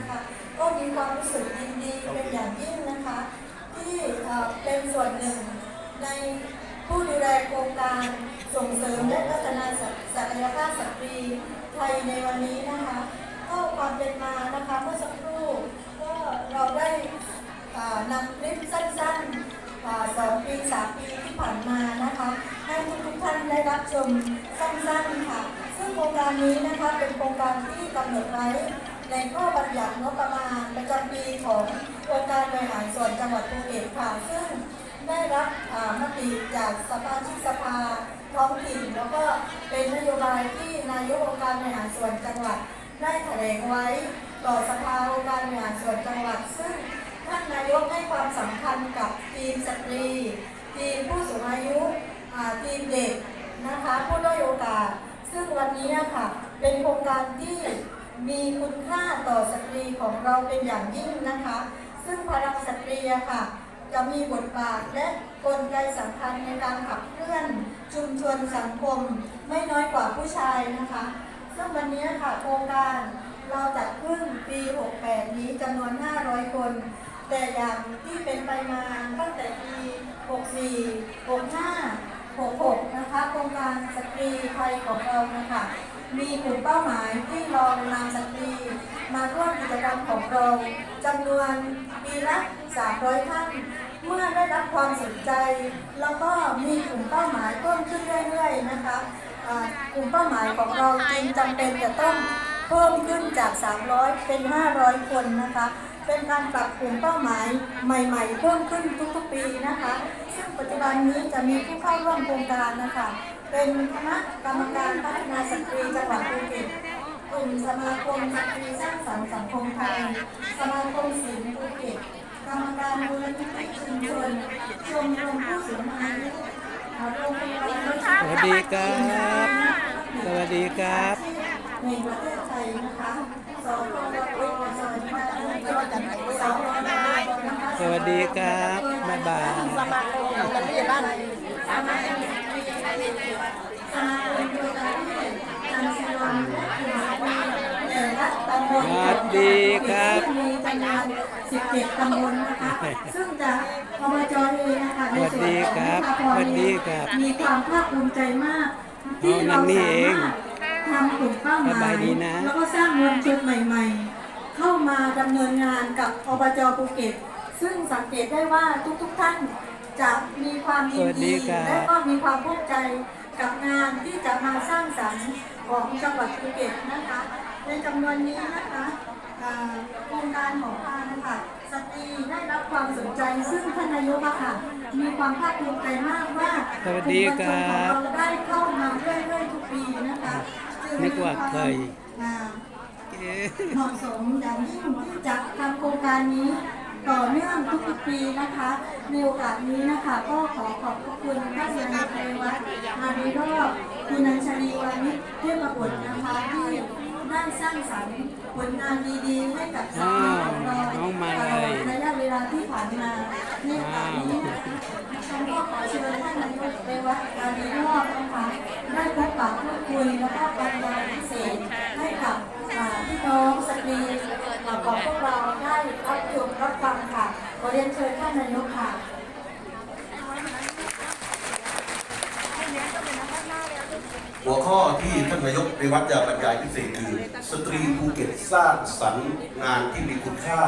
นะคะ ก็มีความรู้สึกยินดีเป็นอย่างยิ่งนะคะ ที่เอ่อเป็นส่วนหนึ่งในผู้ดูแลโครงการส่งเสริมและพัฒนาศักยภาพสตรีไทยในวันนี้นะคะก็ความเป็นมานะคะเมื่อสักครู่ก็เราได้อ่านำคลิปสั้นๆอ่าสองปีสามปีที่ผ่านมานะคะ ให้ทุกๆท่านได้รับชมสั้นๆค่ะ ซึ่งโครงการนี้นะคะเป็นโครงการที่กำหนดไว้ ในข้อบัญญัติงบประมาณประจำปีขององค์การบริหารส่วนจังหวัดภูเก็ตค่ะซึ่งได้รับอ่ามติจากสมาชิกสภาท้องถิ่น แล้วก็เป็นนโยบายที่นายกองค์การบริหารส่วนจังหวัดได้แถลงไว้ต่อสภาองค์การบริหารส่วนจังหวัด ซึ่งท่านนายกให้ความสำคัญกับทีมสตรี ทีมผู้สูงอายุอ่าทีมเด็กนะคะผู้ด้อยโอกาส ซึ่งวันนี้ค่ะเป็นโครงการที่ มีคุณค่าต่อสตรีของเราเป็นอย่างยิ่งนะคะ ซึ่งพลังสตรีค่ะจะมีบทบาทและกลไกสำคัญในการขับเคลื่อนชุมชนสังคมไม่น้อยกว่าผู้ชายนะคะ ซึ่งวันนี้ค่ะโครงการเราจัดขึ้นปี 68 นี้จำนวน 500 คน แต่อย่างที่เป็นไปมาตั้งแต่ปี 64 65 66 นะคะ โครงการสตรีไทยของเรานะคะ มีกลุ่มเป้าหมายที่รองนามสตรีมาร่วมกิจกรรมของเราจำนวนปีละ 300 ท่าน เมื่อได้รับความสนใจ แล้วก็มีกลุ่มเป้าหมายเพิ่มขึ้นเรื่อยๆนะคะกลุ่มเป้าหมายของเราจึงจำเป็นจะต้องเพิ่มขึ้นจาก 300 เป็น 500 คนนะคะ เป็นการปรับกลุ่มเป้าหมายใหม่ๆ เพิ่มขึ้นทุกๆปีนะคะ ซึ่งปัจจุบันนี้จะมีผู้เข้าร่วมโครงการนะคะ เป็นคณะกรรมการพัฒนาสตรีจังหวัดภูเก็ตกลุ่มสมาคมสตรีสร้างสรรค์สังคมไทยสมาคมศิลป์ภูเก็ตกรรมการมูลนิธิชุมชนชมรมผู้สูงอายุโรงพยาบาลสวัสดีครับ สวัสดีครับในประเทศไทยนะคะสองรอสวัสดีค่ะสองรอนะคะสวัสดีครับบ๊ายบายสมาคมมันไม่ใช่บ้าน สมาคมสมาคมโยธาธิการจังหวัดแต่ละตำบลสวัสดีครับมีจำนวน17ตำบลนะคะ ซึ่งจะอบจเองนะคะในส่วนของสวัสดีครับมีความภาคภูมิใจมาก ที่เอานั่เรานนี่สาเองมารถทำกลุ่มเป้าหสมาบายยดีนะแล้วก็สร้างมวลชนใหม่ๆ เข้ามาดำเนินงานกับอบจภูเก็ต ซึ่งสังเกตได้ว่าทุกๆท่าน จะมีความยินสวัสดีดีครับและก็มีความภูมิใจกับงานที่จะมาสร้างสรรค์ของจังหวัดภูเก็ตนะคะ ในจำนวนนี้นะคะอ่าโครงการของทางนะคะสตรีได้รับความสนใจซึ่งท่านนายกอะค่ะมีความภาคภูมิใจมากว่าสวัสดีครับกลุ่มประชาชนของเราได้เข้ามาเรื่อยๆทุกปีนะคะจึงนึกว่าเคยอ่าเหมาะสมอย่างยิ่งที่จะทำโครงการนี้ ต่อเนื่องทุกๆปีนะคะในโอกาสนี้นะคะก็ขอขอบพระคุณท่านนายกเวัตมาดีรอบคุณนัญชลีวานิชเทพบุตรนะคะที่ได้สร้างสรรค์ผลงานดีๆให้กับสังคมของเราน้องมาตลอดระยะเวลาที่ผ่านมาในโอกาสนี้นะคะฉันก็ขอเชิญท่านนายกเรวัตมาดีรอบนะคะได้พบปะพูดคุยแล้วก็บรรยายพิเศษให้กับ น้องสตรีของพวกเราได้รับชมรับฟังค่ะขอเรียนเชิญท่านนายกค่ะหัวข้อที่ท่านนายกในวัดจะบรรยายพิเศษคือ สตรีภูเก็ตสร้างสรรค์งานที่มีคุณค่า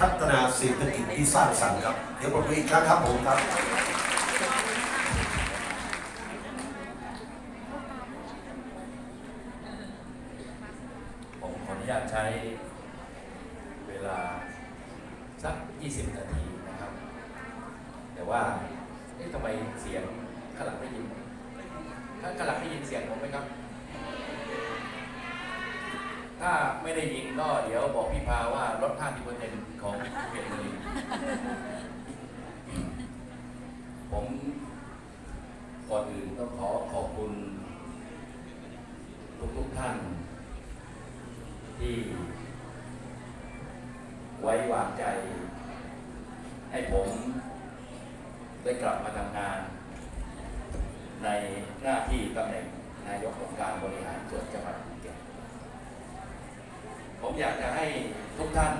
พัฒนาเศรษฐกิจที่สร้างสรรค์ครับ เดี๋ยวผมอีกครั้งครับผมครับ ช้เวลาสัก 20 นาทีนะครับ แต่ว่าเอ๊ะทำไมเสียงข้างหลังไม่ยินถ้าข้างหลังได้ยินเสียงผมไหมครับ ถ้าไม่ได้ยินก็เดี๋ยวบอกพี่พาว่าลด50%ของภูเก็ตเลยผมก่อนอื่นต้องขอขอบคุณทุกๆท่าน ที่ ไว้วางใจ ให้ผมได้กลับมาทำงาน ในหน้าที่ตำแหน่งนายกองค์การบริหารส่วนจังหวัดภูเก็ตผผมอยากจะให้ทุกท่าน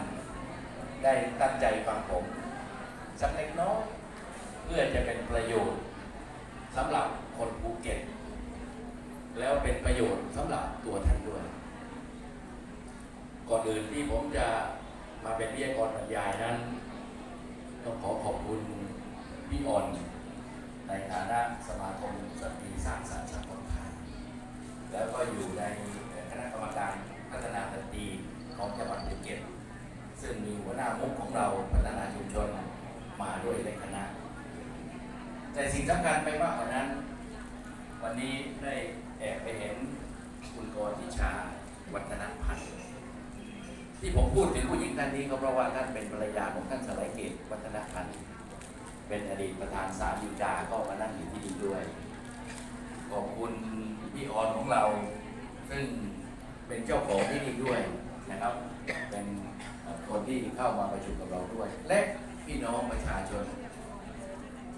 ได้ตั้งใจฟังผม สักเล็กน้อยเพื่อจะเป็นประโยชน์สำหรับคนภูเก็ตแล้วเป็นประโยชน์สำหรับตัวท่านด้วย ก่อนอื่นที่ผมจะมาเป็นวิทยากรบรรยายนั้น ต้องขอขอบคุณพี่อ่อน ในฐานะสมาคมสตรีสร้างสรรค์สังคมไทยแล้วก็อยู่ในคณะกรรมการพัฒนาสตรีของจังหวัดภูเก็ตซึ่งมีหัวหน้ามุกของเราพัฒนาชุมชนมาด้วยในคณะ แต่สิ่งสำคัญไปมากกว่านั้น วันนี้ได้แอบไปเห็นคุณกรทิชาวัฒนพันธ์ ที่ผมพูดถึงผู้หญิงท่านนี้ก็เพราะว่าท่านเป็นภรรยาของท่านสลายเกตวัฒนพันธ์เป็นอดีตประธานศาลฎีกาก็มานั่งอยู่ที่นี่ด้วย ขอบคุณพี่ออนของเรา ซึ่งเป็นเจ้าของที่นี่ด้วยนะครับ เป็นคนที่เข้ามาประชุมกับเราด้วย และพี่น้องประชาชน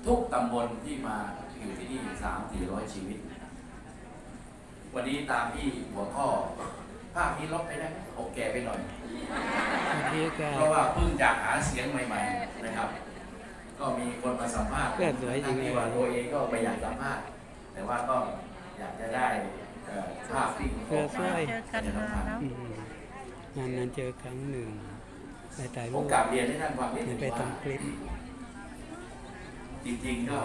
ทุกตำบลที่มาอยู่ที่นี่สามสี่ร้อยชีวิต วันนี้ตามที่หัวข้อภาพนี้ลบไปได้ไหมแก่ไปหน่อย สวัสดีครัเพราะบว่าเพิ่งจากหาเสียงใหม่ๆนะครับ ก็มีคนมาสัมภาษณ์เพื่อนสวยจริงเลยที่ว่าตัวเองก็ไม่อยากสัมภาษณ์แต่ว่าก็อยากจะได้เอ่อภาพที่ออกมาเป็นสัมภาษณ์อืมนานนั้นเจอครั้งหนึ่งไปถ่ายผรูมปกลับเรียนให้ท่านฟังนิดหนึงไปว่าทำคลิป จริงๆก็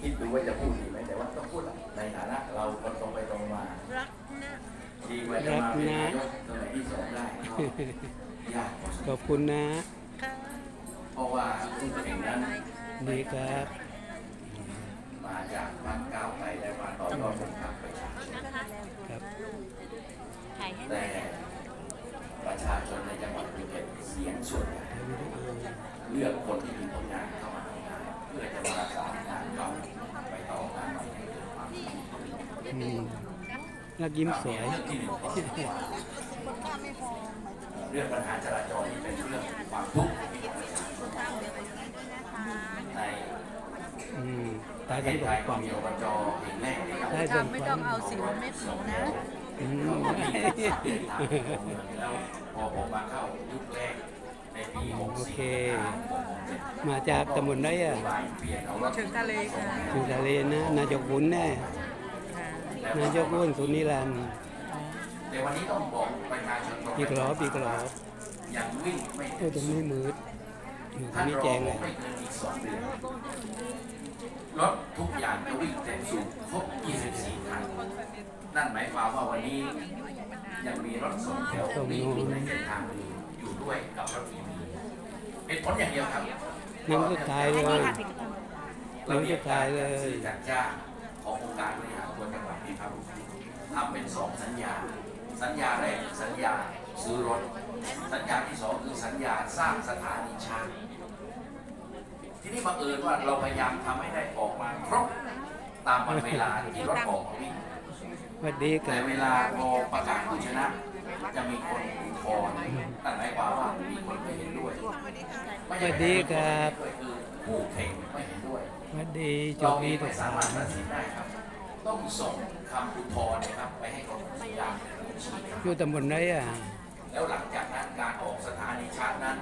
คิดดูว่าจะพูดดีไหมแต่ว่าต้องพูดอะในฐานะเราคนตรงไปตรงมา ดีกว่าจะมาเป็นนายกสมัยที่สองได้ก็ยากพอสมขควรอบคุณนะเพราะว่าคุณเองนั้นดีครับ มาจากพรรคก้าวไกลและมาต่อยอดเป็นพรรคประชาชนครับแต่ประชาชนในจังหวัดภูเก็ตเสียงส่วนใหญ่ถ่ายวิดีโอเลือกคนที่มีผลงานเข้ามาทำงานเพื่อจะมาสานงานเก่าไปต่องานใหม่ให้เกิดความ ดีอืมแล้วยิ้มสวยเรื่องปัญหาจราจรเป็นเรื่องความทุกข์ของประชาชนในอืมปตาระเทกันศบไทอยก็ฟังมีอบจแห่งแรกในได้การส่งไม่ต้องเอาสิวเม็ดหนูนะอืมเขาก็มีทางของเมืองแล้วพอผมมาเข้ายุคแรกในปีโอเค มาจากตำบลได้อะเปลี่ยนเอารถถึงทะเลค่ะอยู่ทะเลนะนายกบุญแน่ นายกบุญสุนิรันดร์แต่วันนี้ต้องบอกประชาชนปีกรอบปีกรอบยังวิ่งไม่โอ้ตรงนี้มืดอยู่ตรงท่านนี้รแจองเลยไม่เกินอีกสองเดือนรถทุกอย่างจะวิ่งเต็มสูบครบ 24 คัน นั่นหมายความว่าวันนี้ยังมีรถสองแถววิ่งอยู่ในเส้นทางนี้อยู่ด้วยกับรถอีวีเป็นผลอย่างเดียวครับน้ำสุดท้ายเลยระเบียบการเลยจัดซื้อจัดจ้างขององค์การบริหารส่วนจังหวัด นี่ครับทำเป็นสองสัญญา สัญญาแรกสัญญาซื้อรถ สัญญาที่สองคือสัญญาสร้างสถานีชาร์จทีนี้บังเอิญว่าเราพยายามทำให้ได้ออกมาครบตามวันเวลาที่รถออกมาวิ่งสวัสดีคแต่รับเวลาพอประกาศผู้ชนะ จะมีคนอุทธรณ์แต่หมายความว่ามีคนไม่เห็นด้วยไม่สใช่วัสดีครับไม่เห็นด้วยคือผู้แข่งไม่เห็นด้วยสวัสดีโจเราบเอดีงทุไม่กสาสามารถตัดสินได้ครับ ต้องส่งคำอุทธรณ์นะครับไปให้กรมอุทยานเป็นผู้ชี้ขาดอยู่ตำบลได้อะ แล้วหลังจากนั้นการออกสถานีชาร์จนั้น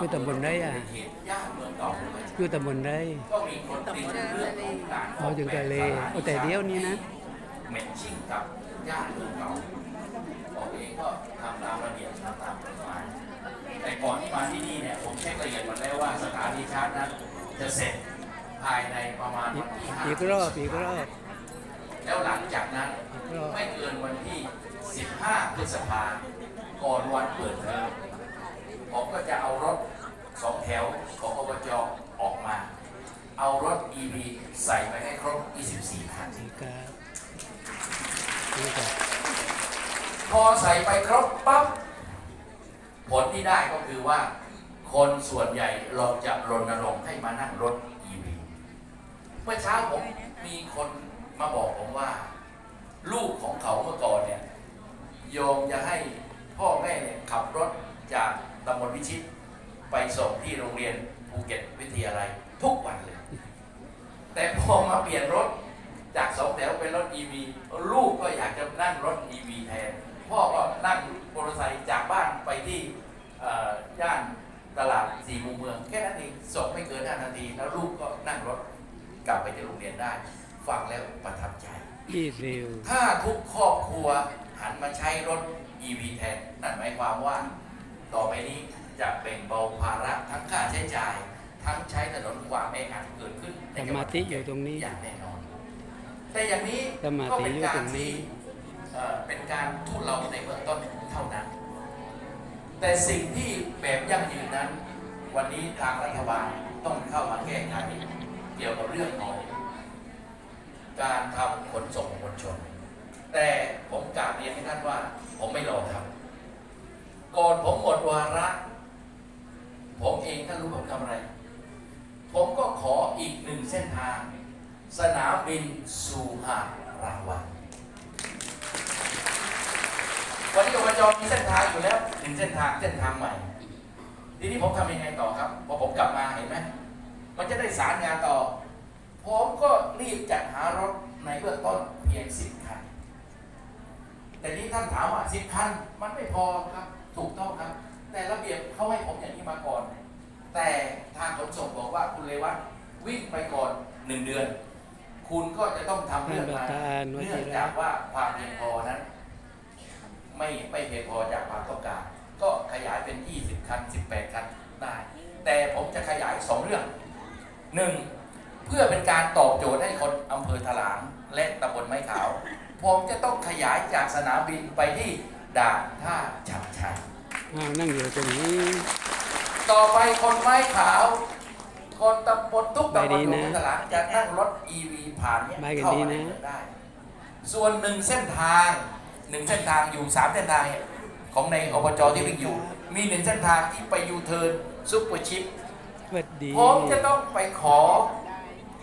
คือตำบลไหนอะในเขตย่านเมืองเก่าเลยอยู่ตำบลได้ก็มีคนติดเรื่องของการอเอาอกถึงแบบทะเลสถาเอาแต่เดียวนี้นะเมนชิ่งกับย่านเมืองเก่าออกเองก็ทำตามระเบียบทำตามกฎหมายแต่ก่อนที่มาที่นี่เนี่ยผมเช็คละเอียดหมดแล้วว่าสถานีชาร์จนั้นจะเสร็จภายในประมาณวันที่ห้า อีกรอบอีกรอบ แล้วหลังจากนั้นไม่เกินวันที่ 15 พฤษภาก่อนวันเปิดเทอมผมก็จะเอารถสองแถวของอบจออกมา เอารถ EV ใส่ไปให้ครบ 24 คันพอใส่ไปครบปั๊บผลที่ได้ก็คือว่า คนส่วนใหญ่เราจะรณรงค์ให้มานั่งรถ EV เมื่อเช้าผมมีคน มาบอกผมว่า ลูกของเขาเมื่อก่อนเนี่ยโยมจะให้พ่อแม่เนี่ยขับรถจากตำบลวิชิต ไปส่งที่โรงเรียนภูเก็ตวิทยาลัยทุกวันเลย แต่พอมาเปลี่ยนรถจากสองแถวเป็นรถ EV ลูกก็อยากจะนั่งรถ EV แทน พ่อก็นั่งมอเตอร์ไซค์จากบ้านไปที่ย่านตลาดสี่มุมเมือง แค่นั้นเองส่งไม่เกินห้านาที แล้วลูกก็นั่งรถกลับไปที่โรงเรียนได้ ฟังแล้วประทับใจยี่สิบถ้าทุกครอบครัวหันมาใช้รถ EV แทนนั่นหมายความว่า ต่อไปนี้จะแบ่งเบาภาระทั้งค่าใช้จ่าย ทั้งใช้ถนนความแออัดเกิดขึ้นในสจังหมาวัดธิอยู่ตรงนี้อย่างแน่นอน แต่อย่างนี้สมาธิก็เป็นอยู่กาตรรงนี้ที่เอ่อเป็นการทุเลาในเบื้องต้นเท่านั้น แต่สิ่งที่แบบยั่งยืนนั้น วันนี้ทางรัฐบาลต้องเข้ามาแก้ไขเกี่ยวกับเรื่องของ การทำขนส่งมวลชน แต่ผมกราบเรียนให้ท่านว่า ผมไม่รอครับ ก่อนผมหมดวาระ ผมเองท่านรู้ผมทำอะไร ผมก็ขออีกหนึ่งเส้นทาง สนามบินสุหาราวันวันนี้อบจมีเส้นทางอยู่แล้วหนึ่งเส้นทางเส้นทางใหม่ ทีนี้ผมทำยังไงต่อครับพอผมกลับมาเห็นไหมมันจะได้สารงานต่อ ผมก็รีบจัดหารถในเบื้องต้นเพียงสิบคัน แต่นี้ท่านถามว่าสิบคันมันไม่พอครับ ถูกต้องครับ แต่ระเบียบเขาให้ผมอย่างนี้มาก่อน แต่ทางขนส่งบอกว่าคุณเลวัตวิ่งไปก่อนหนึ่งเดือน คุณก็จะต้องทำเรื่องท่านประมาธานวเนื่ชิองระจากว่าความเพียงพอนั้น ไม่ไม่เพียงพอจากความต้องการ ก็ขยายเป็น 20 คัน 18 คันได้ แต่ผมจะขยาย 2 เรื่องหนึ่งเพื่อเป็นการตอบโจทย์ให้คนอำเภอถลางและตำบลไม้ขาว ผมจะต้องขยายจากสนามบินไปที่ด่านท่าฉับชัยอ้าวนั่งอยู่ตรงนี้ ต่อไปคนไม้ขาว คนตำบลทุกตำบลไม่ดีของนะอำเภอถลางจะนั่งรถ EV ผ่านเนี่ยไม่กันเข้าดีมาในนะเมืองได้ ส่วนหนึ่งเส้นทางหนึ่งเส้นทางอยู่สามเส้นทางเนี่ยของในอบจที่วิ่งอยู่ มีหนึ่งเส้นทางที่ไปยูเทิร์นซุปเปอร์ชิปสวัสดีผมจะต้องไปขอ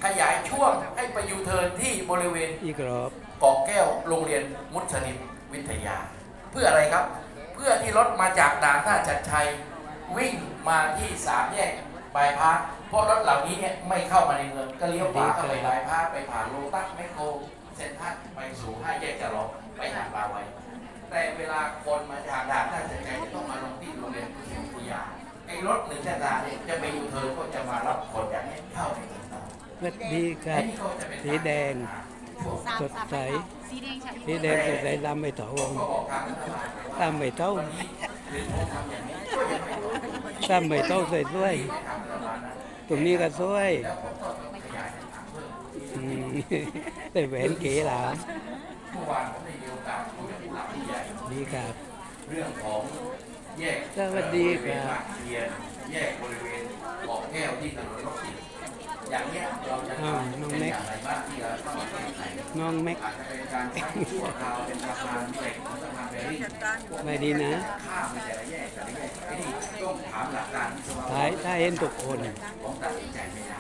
ขยายช่วงให้ไปยูเทิร์นที่บริเวณอีกรอบเกาะแก้วโรงเรียนมุสลิมวิทยา เพื่ออะไรครับ เพื่อที่รถมาจากด่านท่าชัดชัย วิ่งมาที่สามแยกบายพาสเพราะรถเหล่านี้เนี่ยไม่เข้ามาในเมืองก็เลี้ยวขวาเข้าไปบายพาสไปผ่านโลตัสแมคโครเซ็นทรัลไปสู่ห้าแยกจรอไปหาดปลาไว้ แต่เวลาคนมาจากด่านท่าชัดชัยจะต้องมาลงที่โรงเรียนมุสลิมวิทยาไอ้รถหนึ่งเส้นทางเนี่ยจะไปยูเทิร์นก็จะมารับคนอย่างนี้เข้าไปเมืองต่อ สวัสดีครับสีแดง สดใส สีแดงฉ่ำสีแดงสดใสลำไม่เท่าผมก็บอกทางรัฐบาลไปว่าลำไม่เท่าวันนี้หรือผมทำอย่างนี้ก็ยังไม่พอลำไม่เท่าสวยด้วยทางรัฐบาลนะตรงนี้ก็สวยแล้วผมก็ต้องขยายเส้นทางเพิ่มอืมแต่แหวนเก๋หลามเมื่อวานผมได้มีโอกาสคุยกับผู้หลักผู้ใหญ่ดีครับเรื่องของแยกสวัสดีครับบริเวณบางเทียนแยกบริเวณเกาะแก้วที่ถนนรถติด อย่างเนี้ยเราจะทำเป็นอย่างไรบ้างที่เราต้องมาแก้ไขน้องแม็กอาจจะเป็นการสร้งชั่วคราวเป็นสะพานเหล็กสะพานเบริ่ไม่ดีนะข้ามไปแต่ละแยกแต่ละแยกไอ้นี่ต้องถามหลักการวิศวะท้ายถ้าเห็นทุกคนผมตัดสินใจไม่ได้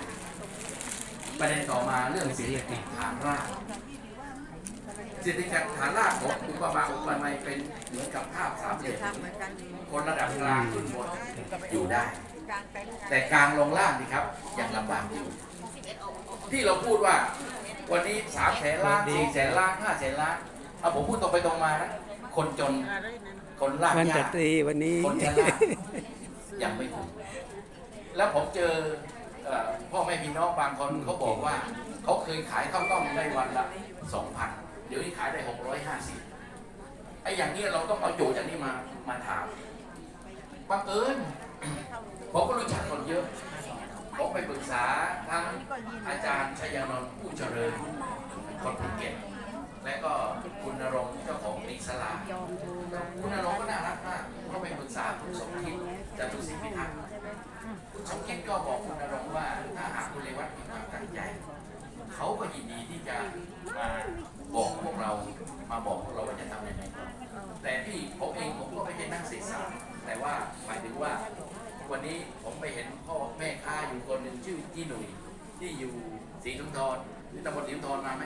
ประเด็นต่อมาเรื่องเศรษฐกิจฐานรากเศรษฐกิจฐานรากของอุปมาอุปไมยเป็นเหมือนกับภาพสามเหลี่ยมคนระดับกลางขึ้นบนอยู่ได้ แต่กลางลงล่างนี่ครับยังลำบากอยู่ ที่เราพูดว่า วันนี้สามแสนล้านสี่แสนล้านห้าแสนล้านเอาผมพูดตรงไปตรงมานะคนจนคนลากวันยาจักตรีวันนี้ คนชรายังไม่ถึงแล้วผมเจอเอ่อพ่อแม่พี่น้องบางคนเขาบอกว่า เขาเคยขายข้าวต้มได้วันละสองพันเดี๋ยวนี้ขายได้หกร้อยห้าสิบไอ้อย่างนี้เราต้องเอาโจทย์อย่างนี้มามาถามบังเอิญ ผมก็รู้จักคนเยอะ ผมไปปรึกษาทั้งอาจารย์ชัยนนท์ผู้เจริญคนภูเก็ต และก็คุณนรงค์เจ้าของนิสลาคุณนรงค์ก็น่ารักมากเขาไปปรึกษาคุณสมคิดจตุศิพิทักษ์คุณสมคิดก็บอกคุณนรงค์ว่าถ้าหากคุณเลวัตมีความตั้งใจ เขาก็ยินดีที่จะมาบอกพวกเรามาบอกพวกเรา วันนี้ผมไปเห็นพ่อแม่ค้าอยู่คนหนึ่งชื่อจีหนุ่ยที่อยู่ศรีทุมทรหรือตำบลศรีทุมทรมาไหม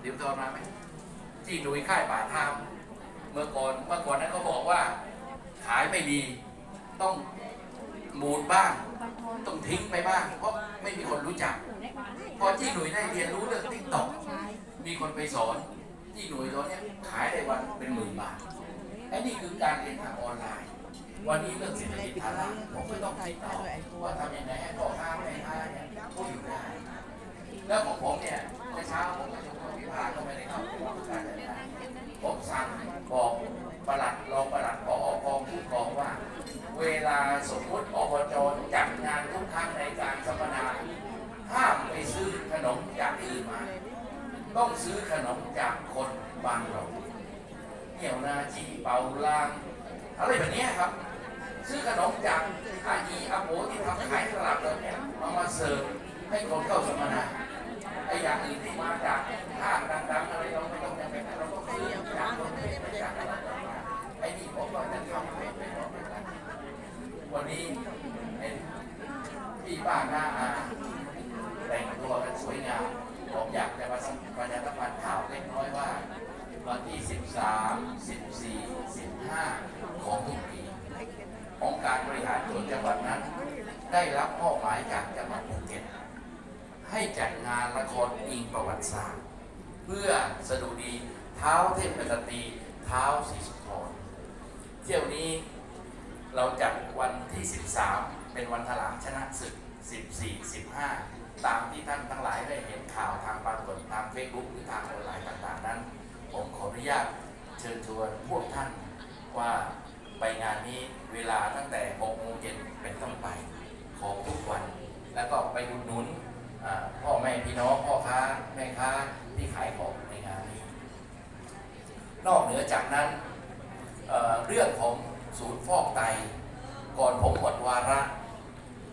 ศรีทุมทรมาไหมจีหนุ่ยค่ายป่าทามเมื่อก่อนเมื่อก่อนนั้นเขาบอกว่า ขายไม่ดีต้องมูลบ้าง ต้องทิ้งไปบ้าง เพราะไม่มีคนรู้จัก พอจีหนุ่ยได้เรียนรู้เรื่องติ๊กต็อกมีคนไปสอนที่หนุ่ยตัวเนี้ขายได้วันเป็นหมื่นบาทไอ้นี่คือการเรียนทางออนไลน์ วันนี้เรื่องเศรษฐกิจฐานะผมก็ต้องคิดต่อว่าทำยังไงให้พ่อค้าแม่ค้าเนี่ยเขาอยู่ได้แล้วของผมเนี่ยเมื่อเช้าผมประชุมกับพิพาก็ไม่ได้เข้าร่วมการจัดการผมสั่งบอกปลัดรองปลัดผอกองผู้กองว่า เวลาสมมติอบจจัดงานทุกครั้งในการสัมมนาห้ามไปซื้อขนมจากที่อื่นมา ต้องซื้อขนมจากคนบางเราเหี่ยวนาจีเป่าลางอะไรแบบนี้ครับ ซื้อขนมจากอาจีอาโปที่ทำขายตลาดเราเนี่ยเอามาเสิร์ฟให้คนเข้าสัมมนาไอ้อย่างอื่นที่มาจากห้างดังๆอะไรเราไม่ต้องจำเป็นเราก็ซื้อจากคนเป็นจากตลาดเรไอ้นี่ผมก็จะทำให้เป็นของเป็นวันนี้เห็นพี่ป้าหน้าอาแต่งตัวกันสวยงามผมอยากจะประชาประชาสัมพันธ์ข่าวเล็กน้อยว่าวันที่ 13 14 15 ของทุกปี ของการบริหารส่วนจังหวัดนั้น ได้รับมอบหมายจากจังหวัดภูเก็ตให้จัดงานละครอิงประวัติศาสตร์ เพื่อสดุดีเท้าเทพกตรีเท้าสีสุพรเที่ยวนี้เราจัดวันที่ 13 เป็นวันถลางชนะศึก 14 15 ตามที่ท่านทั้งหลายได้เห็นข่าวทางปรากฏทางเฟซบุ๊กหรือทางออนไลน์ต่างๆนั้น ผมขออนุญาตเชิญชวนพวกท่านว่า ไปงานนี้เวลาตั้งแต่6โมงเย็นเป็นต้นไปของทุกวัน แล้วก็ไปอุดหนุนพ่อแม่พี่น้องพ่อค้าแม่ค้าที่ขายของในงานนี้ นอกเหนือจากนั้นเเรื่องของศูนย์ฟอกไต ก่อนผมหมดวาระ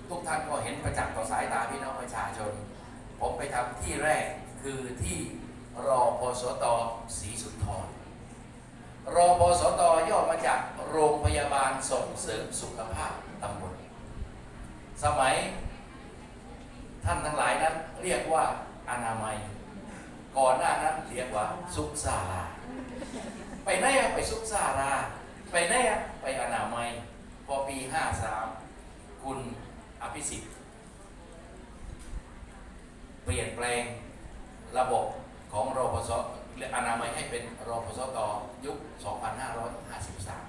ทุกท่านก็เห็นประจักษ์ต่อสายตาพี่น้องประชาชน ผมไปทำที่แรกคือที่รอพสตศรีสุนทรรอพสตย่อมาจาก โรงพยาบาลส่งเสริมสุขภาพตำบลสมัยท่านทั้งหลายนั้นเรียกว่าอนามัย ก่อนหน้านั้นเรียกว่าสุขสาราไปไหนอะไปสุขสาราไปไหนอะไปอนามัย พอปี 53 คุณอภิสิทธิ์เปลี่ยนแปลงระบบของรพสอนามัยให้เป็นรพสตยุค 2553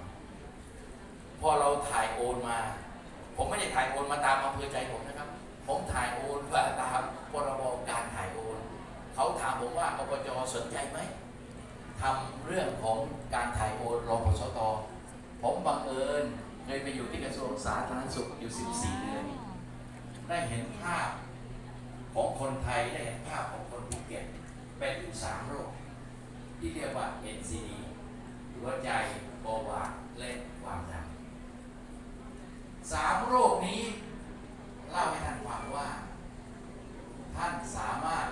พอเราถ่ายโอนมา ผมไม่ได้ถ่ายโอนมาตามอำเภอใจผมนะครับ ผมถ่ายโอนมาตามพรบการถ่ายโอน เขาถามผมว่าอบจสนใจไหมทำเรื่องของการถ่ายโอนรพสตผมบังเอิญเคยไปอยู่ที่กระทรวงสาธารณสุขอยู่ 14 เดือน ได้เห็นภาพของคนไทย ได้เห็นภาพของคนภูเก็ตเป็นอยู่สามโรค ที่เรียกว่า NCD หัวใจเบาหวานและความดัน สามโรคนี้ เล่าให้ท่านฟังว่า ท่านสามารถ